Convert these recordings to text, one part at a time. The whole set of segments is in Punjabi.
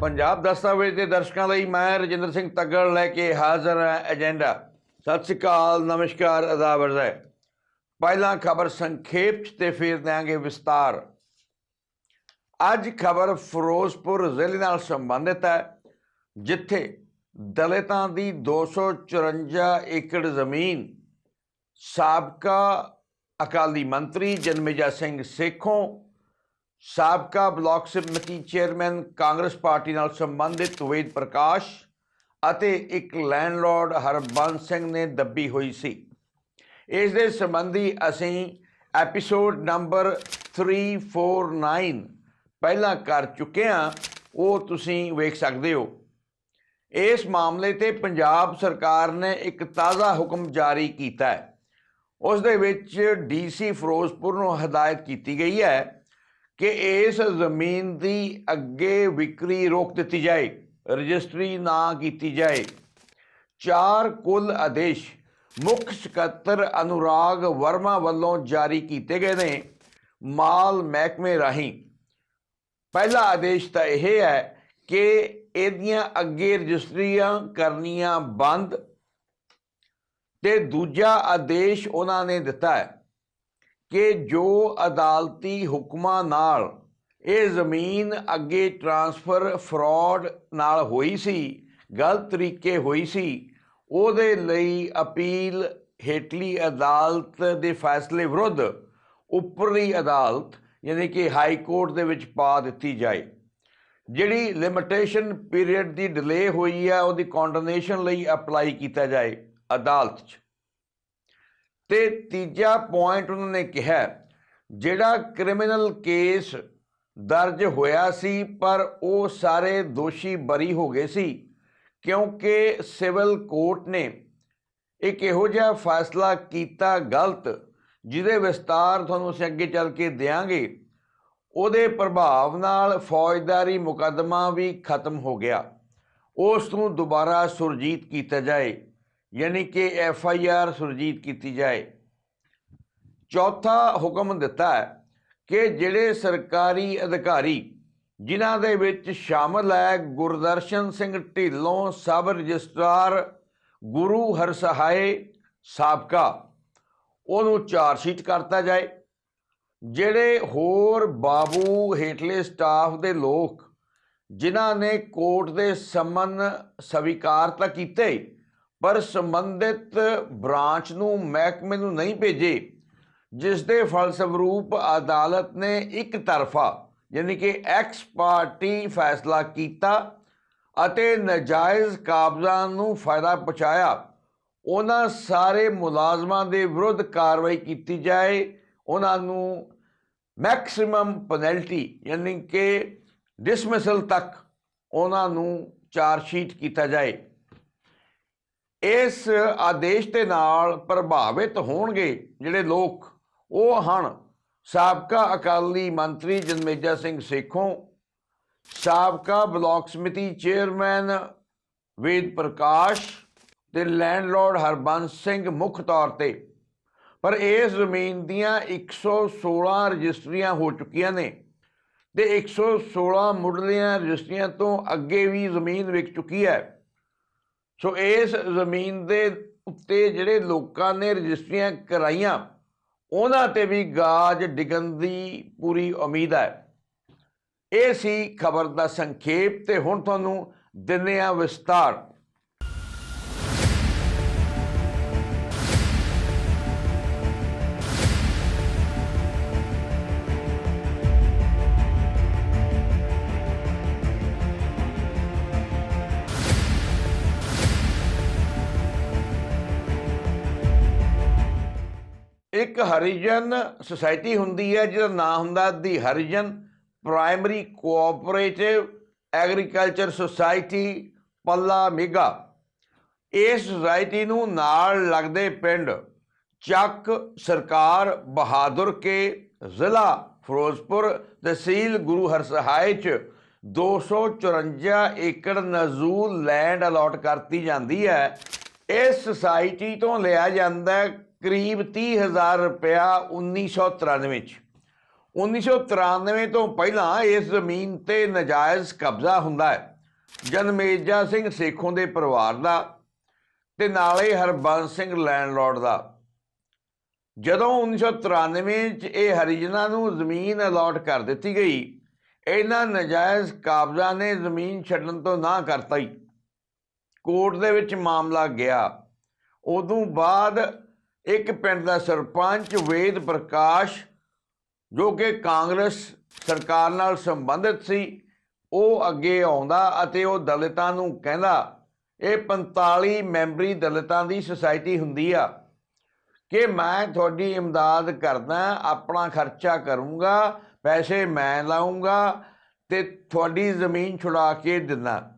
ਪੰਜਾਬ ਦਸਤਾਵੇਜ਼ ਦੇ ਦਰਸ਼ਕਾਂ ਲਈ ਮੈਂ ਰਜਿੰਦਰ ਸਿੰਘ ਤੱਗੜ ਲੈ ਕੇ ਹਾਜ਼ਰ ਹਾਂ ਏਜੰਡਾ। ਸਤਿ ਸ਼੍ਰੀ ਅਕਾਲ, ਨਮਸਕਾਰ ਅਦਾਬ ਹੈ। ਪਹਿਲਾਂ ਖਬਰ ਸੰਖੇਪ 'ਚ ਤੇ ਫਿਰ ਦਿਆਂਗੇ ਵਿਸਤਾਰ। ਅੱਜ ਖਬਰ ਫਿਰੋਜ਼ਪੁਰ ਜ਼ਿਲ੍ਹੇ ਨਾਲ ਸੰਬੰਧਿਤ ਹੈ, ਜਿੱਥੇ ਦਲਿਤਾਂ ਦੀ 254 ਏਕੜ ਜ਼ਮੀਨ ਸਾਬਕਾ ਅਕਾਲੀ ਮੰਤਰੀ ਜਨਮੇਜਾ ਸਿੰਘ ਸੇਖੋਂ ਸਾਬਕਾ ਬਲਾਕ ਸਮਿਤੀ ਚੇਅਰਮੈਨ ਕਾਂਗਰਸ ਪਾਰਟੀ ਨਾਲ ਸੰਬੰਧਿਤ ਵੇਦ ਪ੍ਰਕਾਸ਼ ਅਤੇ ਇੱਕ ਲੈਂਡਲੌਰਡ ਹਰਬੰਸ ਸਿੰਘ ਨੇ ਦੱਬੀ ਹੋਈ ਸੀ। ਇਸ ਦੇ ਸੰਬੰਧੀ ਅਸੀਂ ਐਪੀਸੋਡ ਨੰਬਰ 349 ਪਹਿਲਾਂ ਕਰ ਚੁੱਕੇ ਹਾਂ, ਉਹ ਤੁਸੀਂ ਵੇਖ ਸਕਦੇ ਹੋ। ਇਸ ਮਾਮਲੇ ਤੇ ਪੰਜਾਬ ਸਰਕਾਰ ਨੇ ਇੱਕ ਤਾਜ਼ਾ ਹੁਕਮ ਜਾਰੀ ਕੀਤਾ ਹੈ। ਉਸ ਦੇ ਵਿੱਚ ਡੀਸੀ ਫਿਰੋਜ਼ਪੁਰ ਨੂੰ ਹਦਾਇਤ ਕੀਤੀ ਗਈ ਹੈ ਕਿ ਇਸ ਜ਼ਮੀਨ ਦੀ ਅੱਗੇ ਵਿਕਰੀ ਰੋਕ ਦਿੱਤੀ ਜਾਏ, ਰਜਿਸਟਰੀ ਨਾ ਕੀਤੀ ਜਾਏ। ਚਾਰ ਕੁੱਲ ਆਦੇਸ਼ ਮੁੱਖ ਸਕੱਤਰ ਅਨੁਰਾਗ ਵਰਮਾ ਵੱਲੋਂ ਜਾਰੀ ਕੀਤੇ ਗਏ ਨੇ ਮਾਲ ਮਹਿਕਮੇ ਰਾਹੀਂ। ਪਹਿਲਾ ਆਦੇਸ਼ ਤਾਂ ਇਹ ਹੈ ਕਿ ਇਹਦੀਆਂ ਅੱਗੇ ਰਜਿਸਟਰੀਆਂ ਕਰਨੀਆਂ ਬੰਦ ਤੇ ਦੂਜਾ ਆਦੇਸ਼ ਉਹਨਾਂ ਨੇ ਦਿੱਤਾ ਹੈ। ਕਿ ਜੋ ਅਦਾਲਤੀ ਹੁਕਮਾਂ ਨਾਲ ਇਹ ਜ਼ਮੀਨ ਅੱਗੇ ਟਰਾਂਸਫਰ ਫਰਾਡ ਨਾਲ ਹੋਈ ਸੀ, ਗਲਤ ਤਰੀਕੇ ਹੋਈ ਸੀ, ਉਹਦੇ ਲਈ ਅਪੀਲ ਹੇਠਲੀ ਅਦਾਲਤ ਦੇ ਫੈਸਲੇ ਵਿਰੁੱਧ ਉੱਪਰਲੀ ਅਦਾਲਤ ਯਾਨੀ ਕਿ ਹਾਈ ਕੋਰਟ ਦੇ ਵਿੱਚ ਪਾ ਦਿੱਤੀ ਜਾਏ। ਜਿਹੜੀ ਲਿਮਿਟੇਸ਼ਨ ਪੀਰੀਅਡ ਦੀ ਡਿਲੇ ਹੋਈ ਹੈ ਉਹਦੀ ਕੰਡੋਨੇਸ਼ਨ ਲਈ ਅਪਲਾਈ ਕੀਤਾ ਜਾਏ ਅਦਾਲਤ 'ਚ। ਤੇ ਤੀਜਾ ਪੁਆਇੰਟ ਉਹਨਾਂ ਨੇ ਕਿਹਾ ਜਿਹੜਾ ਕ੍ਰਿਮੀਨਲ ਕੇਸ ਦਰਜ ਹੋਇਆ ਸੀ, ਪਰ ਉਹ ਸਾਰੇ ਦੋਸ਼ੀ ਬਰੀ ਹੋ ਗਏ ਸੀ, ਕਿਉਂਕਿ ਸਿਵਲ ਕੋਰਟ ਨੇ ਇੱਕ ਇਹੋ ਜਿਹਾ ਫੈਸਲਾ ਕੀਤਾ ਗਲਤ, ਜਿਹਦੇ ਵਿਸਤਾਰ ਤੁਹਾਨੂੰ ਅਸੀਂ ਅੱਗੇ ਚੱਲ ਕੇ ਦੇਾਂਗੇ ਉਹਦੇ ਪ੍ਰਭਾਵ ਨਾਲ ਫੌਜਦਾਰੀ ਮੁਕੱਦਮਾ ਵੀ ਖਤਮ ਹੋ ਗਿਆ। ਉਸ ਨੂੰ ਦੁਬਾਰਾ ਸੁਰਜੀਤ ਕੀਤਾ ਜਾਏ। ਯਾਨੀ ਕਿ ਐਫ ਆਈ ਆਰ ਸੁਰਜੀਤ ਕੀਤੀ ਜਾਏ। ਚੌਥਾ ਹੁਕਮ ਦਿੱਤਾ ਹੈ ਕਿ ਜਿਹੜੇ ਸਰਕਾਰੀ ਅਧਿਕਾਰੀ ਜਿਨ੍ਹਾਂ ਦੇ ਵਿੱਚ ਸ਼ਾਮਲ ਹੈ ਗੁਰਦਰਸ਼ਨ ਸਿੰਘ ਢਿੱਲੋਂ, ਸਬ ਰਜਿਸਟਰਾਰ, ਗੁਰੂ ਹਰਸਹਾਏ ਸਾਬਕਾ, ਉਹਨੂੰ ਚਾਰਜ ਸ਼ੀਟ ਕਰਤਾ ਜਾਏ। ਜਿਹੜੇ ਹੋਰ ਬਾਬੂ ਹੇਠਲੇ ਸਟਾਫ ਦੇ ਲੋਕ ਜਿਨ੍ਹਾਂ ਨੇ ਕੋਰਟ ਦੇ ਸਮਨ ਸਵੀਕਾਰ ਤਾਂ ਕੀਤੇ ਪਰ ਸੰਬੰਧਿਤ ਬ੍ਰਾਂਚ ਨੂੰ ਮਹਿਕਮੇ ਨੂੰ ਨਹੀਂ ਭੇਜੇ ਜਿਸ ਦੇ ਫਲਸਰੂਪ ਅਦਾਲਤ ਨੇ ਇੱਕ ਤਰਫਾ ਯਾਨੀ ਕਿ ਐਕਸ ਪਾਰਟੀ ਫੈਸਲਾ ਕੀਤਾ ਅਤੇ ਨਜਾਇਜ਼ ਕਾਬਜ਼ਾਂ ਨੂੰ ਫਾਇਦਾ ਪਹੁੰਚਾਇਆ, ਉਹਨਾਂ ਸਾਰੇ ਮੁਲਾਜ਼ਮਾਂ ਦੇ ਵਿਰੁੱਧ ਕਾਰਵਾਈ ਕੀਤੀ ਜਾਏ, ਉਹਨਾਂ ਨੂੰ ਮੈਕਸਿਮਮ ਪੈਨਲਟੀ ਯਾਨੀ ਕਿ ਡਿਸਮਿਸਲ ਤੱਕ ਉਹਨਾਂ ਨੂੰ ਚਾਰਜ ਸ਼ੀਟ ਕੀਤਾ ਜਾਏ। ਇਸ ਆਦੇਸ਼ ਦੇ ਨਾਲ ਪ੍ਰਭਾਵਿਤ ਹੋਣਗੇ ਜਿਹੜੇ ਲੋਕ, ਉਹ ਹਨ ਸਾਬਕਾ ਅਕਾਲੀ ਮੰਤਰੀ ਜਨਮੇਜਾ ਸਿੰਘ ਸੇਖੋਂ, ਸਾਬਕਾ ਬਲਾਕ ਸਮਿਤੀ ਚੇਅਰਮੈਨ ਵੇਦ ਪ੍ਰਕਾਸ਼ ਤੇ ਲੈਂਡਲੌਰਡ ਹਰਬੰਸ ਸਿੰਘ ਮੁੱਖ ਤੌਰ ਤੇ। ਪਰ ਇਸ ਜ਼ਮੀਨ ਦੀਆਂ 116 ਰਜਿਸਟਰੀਆਂ ਹੋ ਚੁੱਕੀਆਂ ਨੇ ਤੇ 116 ਮੁੱਢਲੀਆਂ ਰਜਿਸਟਰੀਆਂ ਤੋਂ ਅੱਗੇ ਵੀ ਜ਼ਮੀਨ ਵਿਕ ਚੁੱਕੀ ਹੈ। ਸੋ ਇਸ ਜ਼ਮੀਨ ਦੇ ਉੱਤੇ ਜਿਹੜੇ ਲੋਕਾਂ ਨੇ ਰਜਿਸਟਰੀਆਂ ਕਰਾਈਆਂ, ਉਹਨਾਂ ਤੇ ਵੀ ਗਾਜ ਡਿੱਗਣ ਦੀ ਪੂਰੀ ਉਮੀਦ ਹੈ। ਇਹ ਸੀ ਖਬਰ ਦਾ ਸੰਖੇਪ ਤੇ ਹੁਣ ਤੁਹਾਨੂੰ ਦਿੰਦੇ ਆ ਵਿਸਤਾਰ। ਇੱਕ ਹਰੀਜਨ ਸੁਸਾਇਟੀ ਹੁੰਦੀ ਹੈ, ਜਿਹਦਾ ਨਾਮ ਹੁੰਦਾ the Harijan primary cooperative agriculture society Palla ਮੇਗਾ। ਇਸ ਸੁਸਾਇਟੀ ਨੂੰ ਨਾਲ ਲੱਗਦੇ ਪਿੰਡ ਚੱਕ ਸਰਕਾਰ ਬਹਾਦਰ ਕੇ ਜ਼ਿਲ੍ਹਾ ਫਿਰੋਜ਼ਪੁਰ ਤਹਿਸੀਲ ਗੁਰੂ ਹਰਸਹਾਏ ਚ 254 ਏਕੜ ਨਜ਼ੂਲ ਲੈਂਡ ਅਲਾਟ ਕਰਤੀ ਜਾਂਦੀ ਹੈ। ਇਸ ਸੁਸਾਇਟੀ ਤੋਂ ਲਿਆ ਜਾਂਦਾ ਕਰੀਬ 30000 ਰੁਪਇਆ 1993 ਚ। 1993 ਤੋਂ ਪਹਿਲਾਂ ਇਸ ਜ਼ਮੀਨ ਤੇ ਨਜਾਇਜ਼ ਕਬਜ਼ਾ ਹੁੰਦਾ ਹੈ। ਜਨਮੇਜਾ ਸਿੰਘ ਸੇਖੋਂ ਦੇ ਪਰਿਵਾਰ ਦਾ ਤੇ ਨਾਲੇ ਹਰਬੰਸ ਸਿੰਘ ਲੈਂਡਲੌਰਡ ਦਾ। ਜਦੋਂ 1993 ਚ ਇਹ ਹਰੀਜਨਾਂ ਨੂੰ ਜ਼ਮੀਨ ਅਲਾਟ ਕਰ ਦਿੱਤੀ ਗਈ, ਇਹਨਾਂ ਨਜਾਇਜ਼ ਕਬਜ਼ਾ ਨੇ ਜ਼ਮੀਨ ਛੱਡਣ ਤੋਂ ਨਾ ਕਰਤਾ ਹੀ। ਕੋਰਟ ਦੇ ਵਿੱਚ ਮਾਮਲਾ ਗਿਆ। ਉਦੋਂ ਬਾਅਦ ਇੱਕ ਪਿੰਡ ਦਾ ਸਰਪੰਚ ਵੇਦ ਪ੍ਰਕਾਸ਼, ਜੋ ਕਿ ਕਾਂਗਰਸ ਸਰਕਾਰ ਨਾਲ ਸੰਬੰਧਿਤ ਸੀ, ਉਹ ਅੱਗੇ ਆਉਂਦਾ ਅਤੇ ਉਹ ਦਲਿਤਾਂ ਨੂੰ ਕਹਿੰਦਾ, ਇਹ 45 ਮੈਂਬਰੀ ਦਲਿਤਾਂ ਦੀ ਸੁਸਾਇਟੀ ਹੁੰਦੀ ਆ। ਕਿ ਮੈਂ ਤੁਹਾਡੀ ਇਮਦਾਦ ਕਰਦਾ, ਆਪਣਾ ਖਰਚਾ ਕਰੂੰਗਾ, ਪੈਸੇ ਮੈਂ ਲਾਉਂਗਾ ਤੇ ਤੁਹਾਡੀ ਜ਼ਮੀਨ ਛੁਡਾ ਕੇ ਦਿੰਦਾ।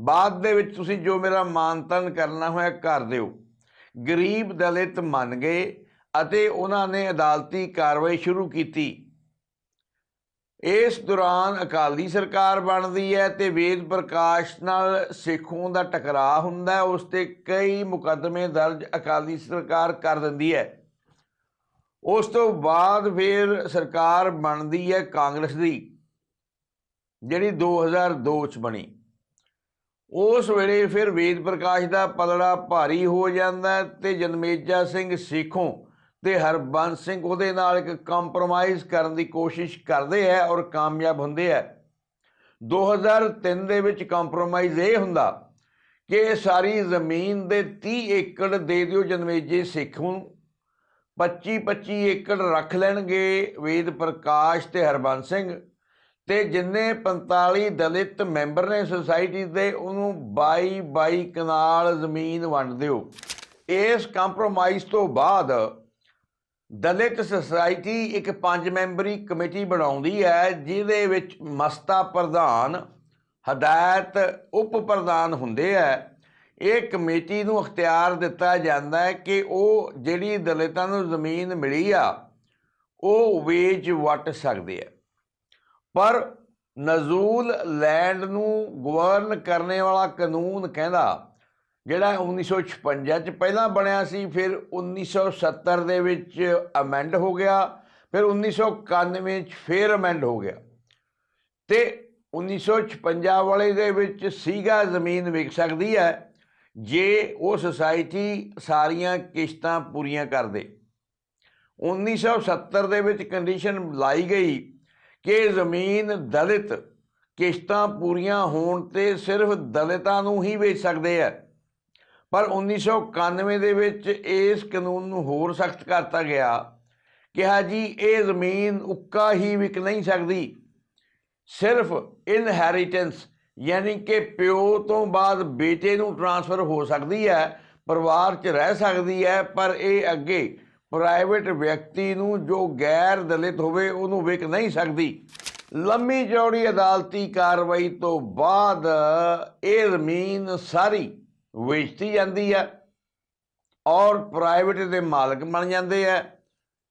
ਬਾਅਦ ਦੇ ਵਿੱਚ ਤੁਸੀਂ ਜੋ ਮੇਰਾ ਮਾਨਤਨ ਕਰਨਾ ਹੋਇਆ ਕਰ ਦਿਓ। ਗਰੀਬ ਦਲਿਤ ਮੰਨ ਗਏ ਅਤੇ ਉਹਨਾਂ ਨੇ ਅਦਾਲਤੀ ਕਾਰਵਾਈ ਸ਼ੁਰੂ ਕੀਤੀ। ਇਸ ਦੌਰਾਨ ਅਕਾਲੀ ਸਰਕਾਰ ਬਣਦੀ ਹੈ ਤੇ ਵੇਦ ਪ੍ਰਕਾਸ਼ ਨਾਲ ਸਿੱਖੋਂ ਦਾ ਟਕਰਾਅ ਹੁੰਦਾ ਹੈ, ਉਸ ਤੇ ਕਈ ਮੁਕੱਦਮੇ ਦਰਜ ਅਕਾਲੀ ਸਰਕਾਰ ਕਰ ਦਿੰਦੀ ਹੈ। ਉਸ ਤੋਂ ਬਾਅਦ ਫਿਰ ਸਰਕਾਰ ਬਣਦੀ ਹੈ ਕਾਂਗਰਸ ਦੀ, ਜਿਹੜੀ 2002 ਚ ਬਣੀ। ਉਸ ਵੇਲੇ ਫਿਰ ਵੇਦ ਪ੍ਰਕਾਸ਼ ਦਾ ਪਲੜਾ ਭਾਰੀ ਹੋ ਜਾਂਦਾ ਹੈ ਤੇ ਜਨਮੇਜਾ ਸਿੰਘ ਸੇਖੋਂ ਤੇ ਹਰਬੰਸ ਸਿੰਘ ਉਹਦੇ ਨਾਲ ਇੱਕ ਕੰਪਰੋਮਾਈਜ਼ ਕਰਨ ਦੀ ਕੋਸ਼ਿਸ਼ ਕਰਦੇ ਹੈ ਔਰ ਕਾਮਯਾਬ ਹੁੰਦੇ ਹੈ 2003 ਦੇ ਵਿੱਚ ਕੰਪਰੋਮਾਈਜ਼ ਇਹ ਹੁੰਦਾ ਕਿ ਸਾਰੀ ਜ਼ਮੀਨ ਦੇ 30 ਏਕੜ ਦੇ ਦਿਓ ਜਨਮੇਜੇ ਸਿੱਖ ਨੂੰ 25 25 ਏਕੜ ਰੱਖ ਲੈਣਗੇ ਵੇਦ ਪ੍ਰਕਾਸ਼ ਤੇ ਹਰਬੰਸ ਸਿੰਘ। ਤੇ ਜਿੰਨੇ 45 ਦਲਿਤ ਮੈਂਬਰ ਨੇ ਸੁਸਾਇਟੀ ਦੇ, ਉਹਨੂੰ 22 22 ਕਨਾਲ ਜ਼ਮੀਨ ਵੰਡ ਦਿਓ। ਇਸ ਕੰਪਰੋਮਾਈਜ਼ ਤੋਂ ਬਾਅਦ ਦਲਿਤ ਸੁਸਾਇਟੀ ਇੱਕ ਪੰਜ ਮੈਂਬਰੀ ਕਮੇਟੀ ਬਣਾਉਂਦੀ ਹੈ, ਜਿਹਦੇ ਵਿੱਚ ਮਸਤਾ ਪ੍ਰਧਾਨ, ਹਦਾਇਤ ਉਪ ਪ੍ਰਧਾਨ ਹੁੰਦੇ ਹੈ। ਇਹ ਕਮੇਟੀ ਨੂੰ ਅਖਤਿਆਰ ਦਿੱਤਾ ਜਾਂਦਾ ਹੈ ਕਿ ਉਹ ਜਿਹੜੀ ਦਲਿਤਾਂ ਨੂੰ ਜ਼ਮੀਨ ਮਿਲੀ ਆ, ਉਹ ਵੇਚ ਵਟ ਸਕਦੇ ਆ। ਪਰ ਨਜ਼ੂਲ ਲੈਂਡ ਨੂੰ ਗਵਰਨ ਕਰਨੇ ਵਾਲਾ ਕਾਨੂੰਨ ਕਹਿੰਦਾ, ਜਿਹੜਾ 1956 ਚ ਪਹਿਲਾਂ ਬਣਿਆ ਸੀ, ਫਿਰ 1970 ਦੇ ਵਿੱਚ ਅਮੈਂਡ ਹੋ ਗਿਆ, ਫਿਰ 1991 ਚ ਫਿਰ ਅਮੈਂਡ ਹੋ ਗਿਆ। ਤੇ 1956 ਵਾਲੇ ਦੇ ਵਿੱਚ ਸੀਗਾ ਜ਼ਮੀਨ ਵਿਕ ਸਕਦੀ ਹੈ, ਜੇ ਉਹ ਸੁਸਾਇਟੀ ਸਾਰੀਆਂ ਕਿਸ਼ਤਾਂ ਪੂਰੀਆਂ ਕਰ ਦੇ 1970 ਦੇ ਵਿੱਚ ਕੰਡੀਸ਼ਨ ਲਾਈ ਗਈ ਕਿ ਜ਼ਮੀਨ ਦਲਿਤ ਕਿਸ਼ਤਾਂ ਪੂਰੀਆਂ ਹੋਣ ਤੇ ਸਿਰਫ ਦਲਿਤਾਂ ਨੂੰ ਹੀ ਵੇਚ ਸਕਦੇ ਆ। ਪਰ 1991 ਦੇ ਵਿੱਚ ਇਸ ਕਾਨੂੰਨ ਨੂੰ ਹੋਰ ਸਖਤ ਕਰਤਾ ਗਿਆ ਕਿਹਾ ਜੀ, ਇਹ ਜ਼ਮੀਨ ਉੱਕਾ ਹੀ ਵਿਕ ਨਹੀਂ ਸਕਦੀ। ਸਿਰਫ ਇਨਹੈਰੀਟੈਂਸ ਯਾਨੀ ਕਿ ਪਿਓ ਤੋਂ ਬਾਅਦ ਬੇਟੇ ਨੂੰ ਟਰਾਂਸਫਰ ਹੋ ਸਕਦੀ ਹੈ, ਪਰਿਵਾਰ 'ਚ ਰਹਿ ਸਕਦੀ ਹੈ, ਪਰ ਇਹ ਅੱਗੇ ਪ੍ਰਾਈਵੇਟ ਵਿਅਕਤੀ ਨੂੰ ਜੋ ਗੈਰ ਦਲਿਤ ਹੋਵੇ, ਉਹਨੂੰ ਵਿਕ ਨਹੀਂ ਸਕਦੀ। ਲੰਮੀ ਚੌੜੀ ਅਦਾਲਤੀ ਕਾਰਵਾਈ ਤੋਂ ਬਾਅਦ ਇਹ ਜ਼ਮੀਨ ਸਾਰੀ ਵੇਚਤੀ ਜਾਂਦੀ ਹੈ ਔਰ ਪ੍ਰਾਈਵੇਟ ਦੇ ਮਾਲਕ ਬਣ ਜਾਂਦੇ ਆ।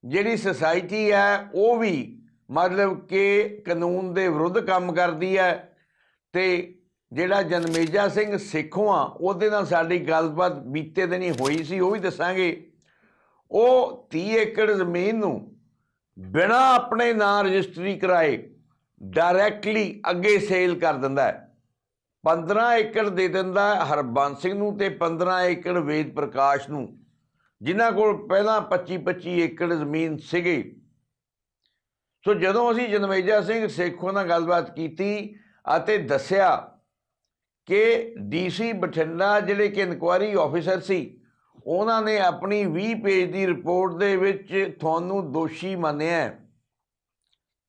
ਜਿਹੜੀ ਸੁਸਾਇਟੀ ਹੈ, ਉਹ ਵੀ ਮਤਲਬ ਕਿ ਕਾਨੂੰਨ ਦੇ ਵਿਰੁੱਧ ਕੰਮ ਕਰਦੀ ਹੈ ਤੇ ਜਿਹੜਾ ਜਨਮੇਜਾ ਸਿੰਘ ਸਿੱਖੋਂ ਆ, ਉਹਦੇ ਨਾਲ ਸਾਡੀ ਗੱਲਬਾਤ ਬੀਤੇ ਦਿਨੀ ਹੋਈ ਸੀ, ਉਹ ਵੀ ਦੱਸਾਂਗੇ। ਉਹ 30 ਏਕੜ ਜ਼ਮੀਨ ਨੂੰ ਬਿਨਾ ਆਪਣੇ ਨਾਂ ਰਜਿਸਟਰੀ ਕਰਾਏ ਡਾਇਰੈਕਟਲੀ ਅੱਗੇ ਸੇਲ ਕਰ ਦਿੰਦਾ ਹੈ। 15 ਏਕੜ ਦੇ ਦਿੰਦਾ ਹਰਬੰਸ ਸਿੰਘ ਨੂੰ ਤੇ 15 ਏਕੜ ਵੇਦ ਪ੍ਰਕਾਸ਼ ਨੂੰ, ਜਿਨ੍ਹਾਂ ਕੋਲ ਪਹਿਲਾਂ 25 25 ਏਕੜ ਜ਼ਮੀਨ ਸੀਗੀ। ਸੋ ਜਦੋਂ ਅਸੀਂ ਜਨਮੇਜਾ ਸਿੰਘ ਸੇਖੋਂ ਨਾਲ ਗੱਲਬਾਤ ਕੀਤੀ ਅਤੇ ਦੱਸਿਆ ਕਿ ਡੀਸੀ ਬਠਿੰਡਾ, ਜਿਹੜੇ ਕਿ ਇਨਕੁਆਇਰੀ ਆਫੀਸਰ ਸੀ ਉਹਨਾਂ ਨੇ ਆਪਣੀ 20 ਪੇਜ ਦੀ ਰਿਪੋਰਟ ਦੇ ਵਿੱਚ ਤੁਹਾਨੂੰ ਦੋਸ਼ੀ ਮੰਨਿਆ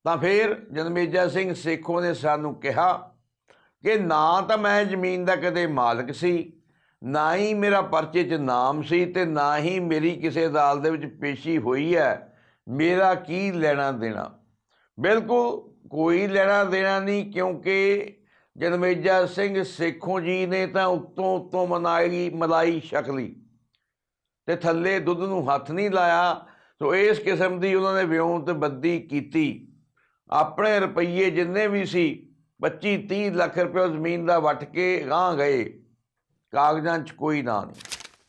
ਤਾਂ ਫਿਰ ਜਨਮੇਜਾ ਸਿੰਘ ਸੇਖੋਂ ਨੇ ਸਾਨੂੰ ਕਿਹਾ ਕਿ ਨਾ ਤਾਂ ਮੈਂ ਜ਼ਮੀਨ ਦਾ ਕਦੇ ਮਾਲਕ ਸੀ, ਨਾ ਹੀ ਮੇਰਾ ਪਰਚੇ 'ਚ ਨਾਮ ਸੀ ਤੇ ਨਾ ਹੀ ਮੇਰੀ ਕਿਸੇ ਅਦਾਲਤ ਦੇ ਵਿੱਚ ਪੇਸ਼ੀ ਹੋਈ ਹੈ। ਮੇਰਾ ਕੀ ਲੈਣਾ ਦੇਣਾ? ਬਿਲਕੁਲ ਕੋਈ ਲੈਣਾ ਦੇਣਾ ਨਹੀਂ ਕਿਉਂਕਿ ਜਨਮੇਜਾ ਸਿੰਘ ਸੇਖੋਂ ਜੀ ਨੇ ਤਾਂ ਉੱਤੋਂ ਉੱਤੋਂ ਮਨਾਈ, ਮਲਾਈ ਸ਼ਕਲੀ ਤੇ ਥੱਲੇ ਦੁੱਧ ਨੂੰ ਹੱਥ ਨਹੀਂ ਲਾਇਆ, ਸੋ ਇਸ ਕਿਸਮ ਦੀ ਉਹਨਾਂ ਨੇ ਵਿਉਂਤ ਬੱਦੀ ਕੀਤੀ। ਆਪਣੇ ਰੁਪਈਏ ਜਿੰਨੇ ਵੀ ਸੀ 25 30 ਲੱਖ ਰੁਪਏ ਜ਼ਮੀਨ ਦਾ ਵਟ ਕੇ ਗਾਂ ਗਏ। ਕਾਗਜ਼ਾਂ 'ਚ ਕੋਈ ਨਾਂ ਨਹੀਂ।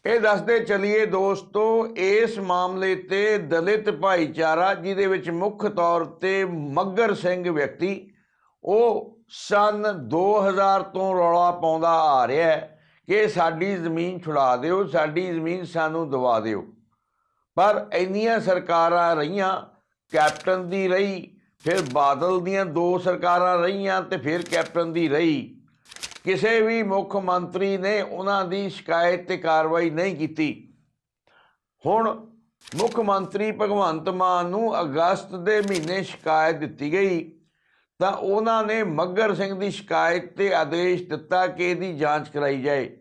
ਇਹ ਦੱਸਦੇ ਚਲਿਏ ਦੋਸਤੋ, ਇਸ ਮਾਮਲੇ ਤੇ ਦਲਿਤ ਭਾਈਚਾਰਾ, ਜਿਹਦੇ ਵਿੱਚ ਮੁੱਖ ਤੌਰ ਤੇ ਮੱਗਰ ਸਿੰਘ ਵਿਅਕਤੀ, ਉਹ ਸਨ 2000 ਤੋਂ ਰੌਲਾ ਪਾਉਂਦਾ ਆ ਰਿਹਾ ਹੈ। ਕਿ ਸਾਡੀ ਜ਼ਮੀਨ ਛੁਡਾ ਦਿਓ, ਸਾਡੀ ਜ਼ਮੀਨ ਸਾਨੂੰ ਦਵਾ ਦਿਓ। ਪਰ ਇੰਨੀਆਂ ਸਰਕਾਰਾਂ ਰਹੀਆਂ, ਕੈਪਟਨ ਦੀ ਰਹੀ, ਫਿਰ ਬਾਦਲ ਦੀਆਂ ਦੋ ਸਰਕਾਰਾਂ ਰਹੀਆਂ ਤੇ ਫਿਰ ਕੈਪਟਨ ਦੀ ਰਹੀ। ਕਿਸੇ ਵੀ ਮੁੱਖ ਮੰਤਰੀ ਨੇ ਉਹਨਾਂ ਦੀ ਸ਼ਿਕਾਇਤ ਤੇ ਕਾਰਵਾਈ ਨਹੀਂ ਕੀਤੀ। ਹੁਣ ਮੁੱਖ ਮੰਤਰੀ ਭਗਵੰਤ ਮਾਨ ਨੂੰ ਅਗਸਤ ਦੇ ਮਹੀਨੇ ਸ਼ਿਕਾਇਤ ਦਿੱਤੀ ਗਈ। ਤਾਂ ਉਹਨਾਂ ਨੇ ਮੱਗਰ ਸਿੰਘ ਦੀ ਸ਼ਿਕਾਇਤ ਤੇ ਆਦੇਸ਼ ਦਿੱਤਾ ਕਿ ਇਹਦੀ ਜਾਂਚ ਕਰਾਈ ਜਾਏ।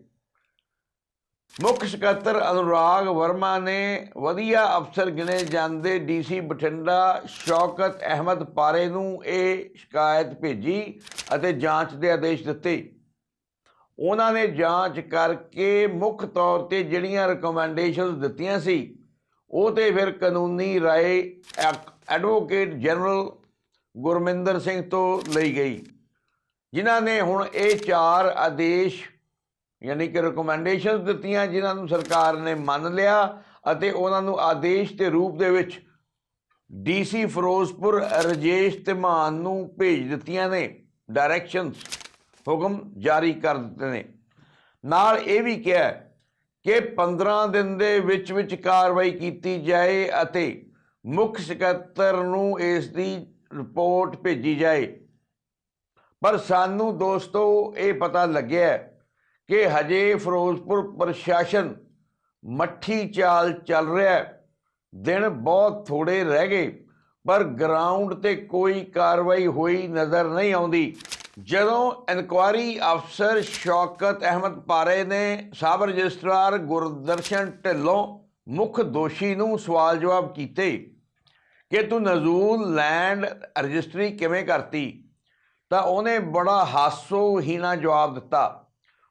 ਮੁੱਖ ਸਕੱਤਰ ਅਨੁਰਾਗ ਵਰਮਾ ਨੇ ਵਧੀਆ ਅਫਸਰ ਗਿਣੇ ਜਾਂਦੇ ਡੀਸੀ ਬਠਿੰਡਾ ਸ਼ੌਕਤ ਅਹਿਮਦ ਪਾਰੇ ਨੂੰ ਇਹ ਸ਼ਿਕਾਇਤ ਭੇਜੀ ਅਤੇ ਜਾਂਚ ਦੇ ਆਦੇਸ਼ ਦਿੱਤੇ। ਉਹਨਾਂ ਨੇ ਜਾਂਚ ਕਰਕੇ ਮੁੱਖ ਤੌਰ ਤੇ ਜਿਹੜੀਆਂ ਰეკਮੈਂਡੇਸ਼ਨਸ ਦਿੱਤੀਆਂ ਸੀ, ਉਹ ਤੇ ਫਿਰ ਕਾਨੂੰਨੀ ਰਾਏ ਐਕ- ਐਡਵੋਕੇਟ ਜਨਰਲ ਗੁਰਮਿੰਦਰ ਸਿੰਘ ਤੋਂ ਲਈ ਗਈ। ਜਿਨ੍ਹਾਂ ਨੇ ਹੁਣ ਇਹ ਚਾਰ ਆਦੇਸ਼ ਯਾਨੀ ਕਿ ਰეკਮੈਂਡੇਸ਼ਨਸ ਦਿੱਤੀਆਂ, ਜਿਨ੍ਹਾਂ ਨੂੰ ਸਰਕਾਰ ਨੇ ਮੰਨ ਲਿਆ ਅਤੇ ਉਹਨਾਂ ਨੂੰ ਆਦੇਸ਼ ਦੇ ਰੂਪ ਦੇ ਵਿੱਚ ਡੀਸੀ ਫਿਰੋਜ਼ਪੁਰ, ਰਜੇਸ਼ ਧਮਾਨ ਨੂੰ ਭੇਜ ਦਿੱਤੀਆਂ ਨੇ। ਡਾਇਰੈਕਸ਼ਨਸ ਹੁਕਮ ਜਾਰੀ ਕਰ ਦਿੱਤੇ ਨੇ। ਨਾਲ ਇਹ ਵੀ ਕਿਹਾ ਕਿ 15 ਦਿਨ ਦੇ ਵਿੱਚ ਵਿੱਚ ਕਾਰਵਾਈ ਕੀਤੀ ਜਾਏ ਅਤੇ ਮੁੱਖ ਸਕੱਤਰ ਨੂੰ ਇਸ ਦੀ ਰਿਪੋਰਟ ਭੇਜੀ ਜਾਏ। ਪਰ ਸਾਨੂੰ ਦੋਸਤੋ, ਇਹ ਪਤਾ ਲੱਗਿਆ ਕਿ ਹਜੇ ਫਿਰੋਜ਼ਪੁਰ ਪ੍ਰਸ਼ਾਸਨ ਮੱਠੀ ਚਾਲ ਚੱਲ ਰਿਹਾ ਦਿਨ ਬਹੁਤ ਥੋੜੇ ਰਹਿ ਗਏ, ਪਰ ਗਰਾਊਂਡ ਤੇ ਕੋਈ ਕਾਰਵਾਈ ਹੋਈ ਨਜ਼ਰ ਨਹੀਂ ਆਉਂਦੀ। ਜਦੋਂ ਇਨਕੁਆਰੀ ਅਫਸਰ ਸ਼ੌਕਤ ਅਹਿਮਦ ਪਾਰੇ ਨੇ ਸਾਬ ਰਜਿਸਟਰਾਰ ਗੁਰਦਰਸ਼ਨ ਢਿੱਲੋਂ ਮੁੱਖ ਦੋਸ਼ੀ ਨੂੰ ਸਵਾਲ ਜਵਾਬ ਕੀਤੇ ਕਿ ਤੂੰ ਨਜ਼ੂਲ ਲੈਂਡ ਰਜਿਸਟਰੀ ਕਿਵੇਂ ਕਰਤੀ? ਤਾਂ ਉਹਨੇ ਬੜਾ ਹਾਸੋਹੀਣਾ ਜਵਾਬ ਦਿੱਤਾ।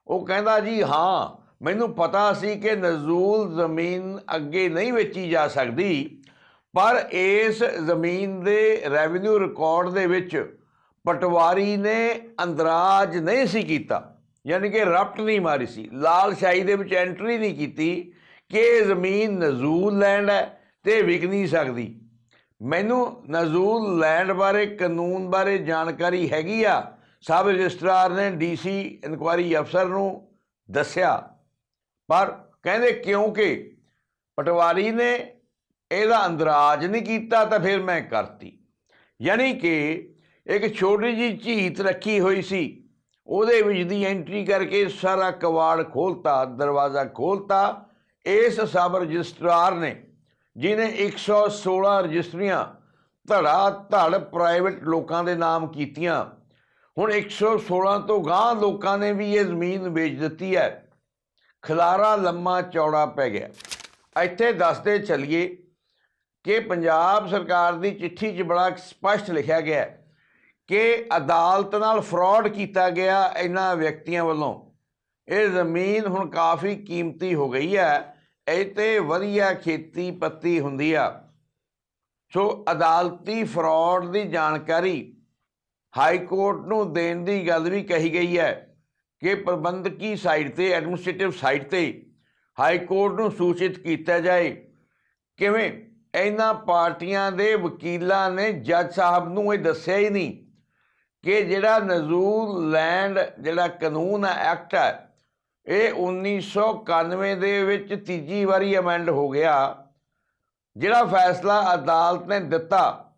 ਉਹ ਕਹਿੰਦਾ, ਜੀ ਹਾਂ, ਮੈਨੂੰ ਪਤਾ ਸੀ ਕਿ ਨਜ਼ੂਲ ਜ਼ਮੀਨ ਅੱਗੇ ਨਹੀਂ ਵੇਚੀ ਜਾ ਸਕਦੀ, ਪਰ ਇਸ ਜ਼ਮੀਨ ਦੇ ਰੈਵਨਿਊ ਰਿਕਾਰਡ ਦੇ ਵਿੱਚ ਪਟਵਾਰੀ ਨੇ ਅੰਦਰਾਜ ਨਹੀਂ ਸੀ ਕੀਤਾ। ਯਾਨੀ ਕਿ ਰਪਟ ਨਹੀਂ ਮਾਰੀ ਸੀ। ਲਾਲ ਸ਼ਾਹੀ ਦੇ ਵਿੱਚ ਐਂਟਰੀ ਨਹੀਂ ਕੀਤੀ ਕਿ ਜ਼ਮੀਨ ਨਜ਼ੂਲ ਲੈਂਡ ਹੈ ਤੇ ਵਿਕ ਨਹੀਂ ਸਕਦੀ। ਮੈਨੂੰ ਨਜ਼ੂਲ ਲੈਂਡ ਬਾਰੇ, ਕਾਨੂੰਨ ਬਾਰੇ ਜਾਣਕਾਰੀ ਹੈਗੀ ਆ? ਸਬ ਰਜਿਸਟਰਾਰ ਨੇ ਡੀਸੀ ਇਨਕੁਆਇਰੀ ਅਫਸਰ ਨੂੰ ਦੱਸਿਆ। ਪਰ ਕਹਿੰਦੇ ਕਿਉਂਕਿ ਪਟਵਾਰੀ ਨੇ ਇਹਦਾ ਅੰਦਰਾਜ ਨਹੀਂ ਕੀਤਾ ਤਾਂ ਫਿਰ ਮੈਂ ਕਰਤੀ। ਯਾਨੀ ਕਿ ਇੱਕ ਛੋਟੀ ਜੀ ਝੀਤ ਰੱਖੀ ਹੋਈ ਸੀ। ਉਹਦੇ ਵਿੱਚ ਦੀ ਐਂਟਰੀ ਕਰਕੇ ਸਾਰਾ ਕਵਾੜ ਖੋਲਤਾ, ਦਰਵਾਜ਼ਾ ਖੋਲਤਾ। ਇਸ ਸਬ ਰਜਿਸਟਰਾਰ ਨੇ ਜਿਨੇ 116 ਰਜਿਸਟਰੀਆਂ ਧੜਾ ਧੜ ਪ੍ਰਾਈਵੇਟ ਲੋਕਾਂ ਦੇ ਨਾਮ ਕੀਤੀਆਂ, ਹੁਣ 116 ਤੋਂ ਗਾਂ ਲੋਕਾਂ ਨੇ ਵੀ ਇਹ ਜ਼ਮੀਨ ਵੇਚ ਦਿੱਤੀ ਹੈ। ਖਲਾਰਾ ਲੰਮਾ ਚੌੜਾ ਪੈ ਗਿਆ। ਇੱਥੇ ਦੱਸਦੇ ਚੱਲੀਏ ਕਿ ਪੰਜਾਬ ਸਰਕਾਰ ਦੀ ਚਿੱਠੀ 'ਚ ਬੜਾ ਸਪਸ਼ਟ ਲਿਖਿਆ ਗਿਆ ਕਿ ਅਦਾਲਤ ਨਾਲ ਫਰਾਡ ਕੀਤਾ ਗਿਆ ਇਹਨਾਂ ਵਿਅਕਤੀਆਂ ਵੱਲੋਂ। ਇਹ ਜ਼ਮੀਨ ਹੁਣ ਕਾਫੀ ਕੀਮਤੀ ਹੋ ਗਈ ਹੈ। ਇਹ ਤੇ ਵਧੀਆ ਖੇਤੀ ਪੱਤੀ ਹੁੰਦੀ ਆ। ਸੋ ਅਦਾਲਤੀ ਫਰਾਡ ਦੀ ਜਾਣਕਾਰੀ ਹਾਈ ਕੋਰਟ ਨੂੰ ਦੇਣ ਦੀ ਗੱਲ ਵੀ ਕਹੀ ਗਈ ਹੈ ਕਿ ਪ੍ਰਬੰਧਕੀ ਸਾਈਟ ਤੇ, ਐਡਮਿਨਿਸਟ੍ਰੇਟਿਵ ਸਾਈਟ ਤੇ ਹਾਈ ਕੋਰਟ ਨੂੰ ਸੂਚਿਤ ਕੀਤਾ ਜਾਏ ਕਿਵੇਂ ਇਹਨਾਂ ਪਾਰਟੀਆਂ ਦੇ ਵਕੀਲਾਂ ਨੇ ਜੱਜ ਸਾਹਿਬ ਨੂੰ ਇਹ ਦੱਸਿਆ ਹੀ ਨਹੀਂ ਕਿ ਜਿਹੜਾ ਨਜ਼ੂਲ ਲੈਂਡ, ਜਿਹੜਾ ਕਾਨੂੰਨ ਹੈ ਐਕਟ ਹੈ ਇਹ 1991 ਦੇ ਵਿੱਚ ਤੀਜੀ ਵਾਰੀ ਅਮੈਂਡ ਹੋ ਗਿਆ। ਜਿਹੜਾ ਫੈਸਲਾ ਅਦਾਲਤ ਨੇ ਦਿੱਤਾ,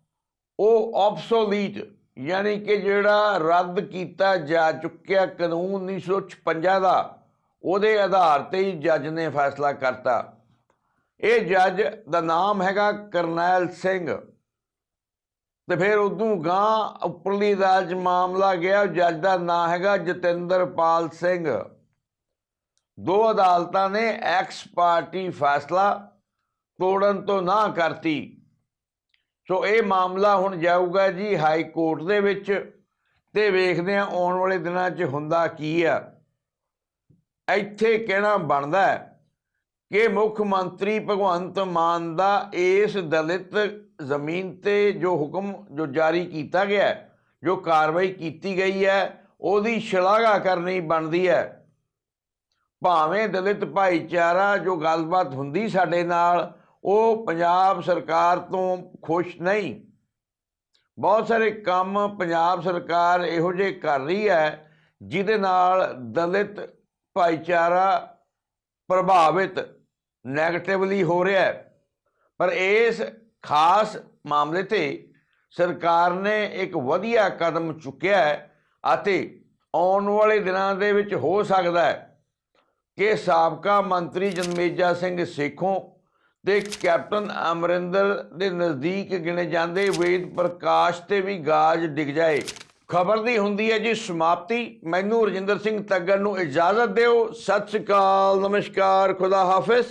ਉਹ ਆਬਸੋਲੀਟ ਯਾਨੀ ਕਿ ਜਿਹੜਾ ਰੱਦ ਕੀਤਾ ਜਾ ਚੁੱਕਿਆ ਕਾਨੂੰਨ 1956 ਦਾ, ਉਹਦੇ ਆਧਾਰ ਤੇ ਹੀ ਜੱਜ ਨੇ ਫੈਸਲਾ ਕਰਤਾ। ਇਹ ਜੱਜ ਦਾ ਨਾਮ ਹੈਗਾ ਕਰਨੈਲ ਸਿੰਘ। ਤੇ ਫਿਰ ਉਦੋਂ ਗਾਂ ਉੱਪਰਲੀ ਅਦਾਲਤ ਮਾਮਲਾ ਗਿਆ, ਜੱਜ ਦਾ ਨਾਮ ਹੈਗਾ ਜਤਿੰਦਰਪਾਲ ਸਿੰਘ। ਦੋ ਅਦਾਲਤਾਂ ਨੇ ਐਕਸ ਪਾਰਟੀ ਫੈਸਲਾ ਤੋੜਨ ਤੋਂ ਨਾ ਕਰਤੀ। ਸੋ ਇਹ ਮਾਮਲਾ ਹੁਣ ਜਾਊਗਾ ਜੀ ਹਾਈ ਕੋਰਟ ਦੇ ਵਿੱਚ ਤੇ ਵੇਖਦੇ ਆ ਆਉਣ ਵਾਲੇ ਦਿਨਾਂ 'ਚ ਹੁੰਦਾ ਕੀ ਆ। ਇੱਥੇ ਕਹਿਣਾ ਬਣਦਾ ਹੈ ਕਿ ਮੁੱਖ ਮੰਤਰੀ ਭਗਵੰਤ ਮਾਨ ਦਾ ਇਸ ਦਲਿਤ ਜ਼ਮੀਨ ਤੇ ਜੋ ਹੁਕਮ ਜੋ ਜਾਰੀ ਕੀਤਾ ਗਿਆ, ਜੋ ਕਾਰਵਾਈ ਕੀਤੀ ਗਈ ਹੈ, ਉਹਦੀ ਸ਼ਲਾਘਾ ਕਰਨੀ ਬਣਦੀ ਹੈ। ਭਾਵੇਂ ਦਲਿਤ ਭਾਈਚਾਰਾ ਜੋ ਗੱਲਬਾਤ ਹੁੰਦੀ ਸਾਡੇ ਨਾਲ, ਉਹ ਪੰਜਾਬ ਸਰਕਾਰ ਤੋਂ ਖੁਸ਼ ਨਹੀਂ। ਬਹੁਤ ਸਾਰੇ ਕੰਮ ਪੰਜਾਬ ਸਰਕਾਰ ਇਹੋ ਜਿਹੇ ਕਰ ਰਹੀ ਹੈ, ਜਿਹਦੇ ਨਾਲ ਦਲਿਤ ਭਾਈਚਾਰਾ ਪ੍ਰਭਾਵਿਤ ਨੈਗੇਟਿਵਲੀ ਹੋ ਰਿਹਾ ਹੈ। ਪਰ ਇਸ ਖਾਸ ਮਾਮਲੇ ਤੇ ਸਰਕਾਰ ਨੇ ਇੱਕ ਵਧੀਆ ਕਦਮ ਚੁੱਕਿਆ ਹੈ ਅਤੇ ਆਉਣ ਵਾਲੇ ਦਿਨਾਂ ਦੇ ਵਿੱਚ ਹੋ ਸਕਦਾ ਹੈ ਕਿ ਸਾਬਕਾ ਮੰਤਰੀ ਜਨਮੇਜਾ ਸਿੰਘ ਸੇਖੋਂ ਤੇ ਕੈਪਟਨ ਅਮਰਿੰਦਰ ਦੇ ਨਜ਼ਦੀਕ ਗਿਣੇ ਜਾਂਦੇ ਵੇਦ ਪ੍ਰਕਾਸ਼ ਤੇ ਵੀ ਗਾਜ ਡਿੱਗ ਜਾਏ। ਖਬਰ ਦੀ ਹੁੰਦੀ ਹੈ ਜੀ ਸਮਾਪਤੀ। ਮੈਨੂੰ ਰਜਿੰਦਰ ਸਿੰਘ ਤੱਗਰ ਨੂੰ ਇਜਾਜ਼ਤ ਦਿਓ। ਸਤਿ ਸ਼੍ਰੀ ਅਕਾਲ। ਨਮਸਕਾਰ। ਖੁਦਾ ਹਾਫਿਜ਼।